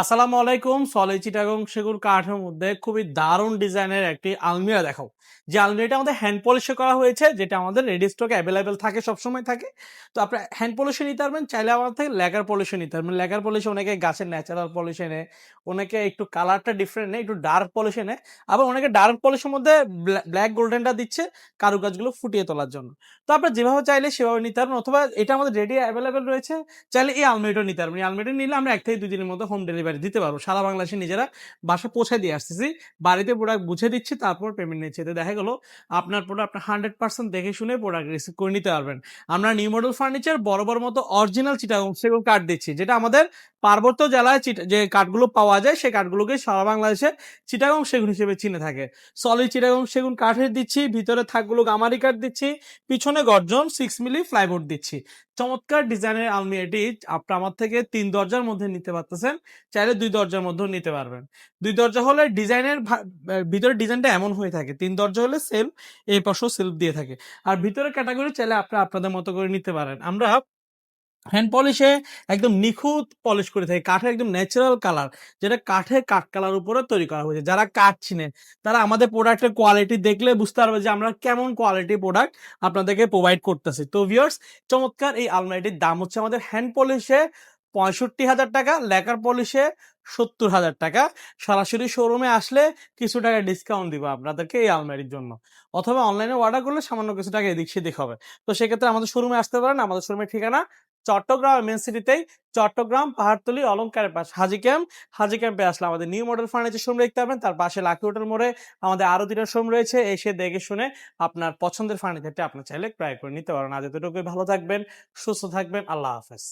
আসসালামু আলাইকুম সলে চিটাগং সেগুন কাঠের মধ্যে খুবই দারুণ ডিজাইনের একটি আলমিরা দেখাও। যে আলমিরাটা আমাদের হ্যান্ড পলিশে করা হয়েছে, যেটা আমাদের রেডি স্টকে অ্যাভেলেবেল থাকে, সবসময় থাকে। তো আপনার হ্যান্ড পলিশে নিতে পারবেন, চাইলে আমার থেকে লেগার পলিশে নিতে পারবেন। লেগার পলিশে অনেকে গাছের ন্যাচারাল পলিশে নেয় অনেকে একটু কালারটা ডিফারেন্ট নেয় একটু ডার্ক পলিশে নেয় আবার অনেকে ডার্ক পলিশের মধ্যে ব্ল্যাক গোল্ডেনটা দিচ্ছে কারুকাজগুলো ফুটিয়ে তোলার জন্য। তো আপনার যেভাবে চাইলে সেভাবে নিতে পারবেন, অথবা এটা আমাদের রেডি অ্যাভেলেবেল রয়েছে, চাইলে এই আলমিরাটা নিতে পারবেন। এই আলমিরাটা নিলে আমরা এক থেকে দুই দিনের মধ্যে হোম ডেলিভারি দিতে পারব। সারা বাংলাদেশে নিজেরা বাসা পৌঁছে দিয়ে আসতেছি। বাড়িতে প্রোডাক্ট বুঝে দিচ্ছি, তারপর পেমেন্ট নিচ্ছে। তো দেখা গেলো, আপনার প্রোডাক্ট আপনার হান্ড্রেড পার্সেন্ট দেখে শুনে প্রোডাক্ট রিসিভ করে নিতে পারবেন। আমরা নিউ মডেল ফার্নিচার বড় বড় মতো অরিজিনাল চিটাগং সেগুন কাঠ দিচ্ছি, যেটা আমাদের পার্বত্য জেলায় চিটা- যে কাঠগুলো পাওয়া যায়, সেই কাঠগুলোকে সারা বাংলাদেশে চিটাগং সেগুন হিসেবে চিনে থাকে। সলিড চিটাগং সেগুন কাঠের দিচ্ছি, ভিতরে থাকগুলো গামারি কাঠ দিচ্ছি, পিছনে গর্জন সিক্স মিলি ফ্লাইবোর্ড দিচ্ছি। চমৎকার ডিজাইনের আলমিরাটি, আপনার আমার থেকে তিন দরজার মধ্যে নিতে পারতেছেন। চাইলে দুই দরজার মধ্যেও নিতে পারবেন। দুই দরজা হলে ডিজাইনের ভিতরে ডিজাইনটা এমন হয়ে থাকে। তিন দরজা হলে সেলফ এই পাশেও সেলফ দিয়ে থাকে। আর ভিতরে ক্যাটাগরি চাইলে আপনি আপনাদের মতো করে নিতে পারেন। আমরা হ্যান্ড পলিশে একদম নিখুঁত পলিশ করে থাকি। কাঠের একদম ন্যাচারাল কালার যেটা কাঠের কাঠ কালার উপরে তৈরি করা হয়েছে। যারা কাঠ চিনে, তারা আমাদের প্রোডাক্টের কোয়ালিটি দেখলে বুঝতে পারবে যে আমরা কেমন কোয়ালিটি প্রোডাক্ট আপনাদেরকে প্রোভাইড করতেছি। তো ভিউয়ার্স চমৎকার এই আলমারিটির দাম হচ্ছে আমাদের হ্যান্ড পলিশে পঁয়ষট্টি হাজার টাকা, লেকার পলিশে সত্তর হাজার টাকা। সরাসরি শোরুমে আসলে কিছু টাকা ডিসকাউন্ট দিব আপনাদেরকে এই আলমারির জন্য। অথবা অনলাইনে অর্ডার করলে সামান্য কিছু টাকা এদিক সেদিক হবে। তো সেক্ষেত্রে আমাদের শোরুমে আসতে পারেন। আমাদের শোরুমের ঠিকানা চট্টগ্রাম মেন সিটিতেই চট্টগ্রাম, পাহাড়তলি অলঙ্কারের পাশ হাজি ক্যাম্প হাজি ক্যাম্পে আসলে আমাদের নিউ মডেল ফার্নিচার শোরুম দেখতে পাবেন। তার পাশে লাকি হোটেল মোড়ে আমাদের আরও দুটো শোরুম রয়েছে। এসে দেখে শুনে আপনার পছন্দের ফার্নিচারটি আপনি চাইলে ক্রয় করে নিতে পারেন। আজ এতটুকুই। ভালো থাকবেন, সুস্থ থাকবেন। আল্লাহ হাফেজ।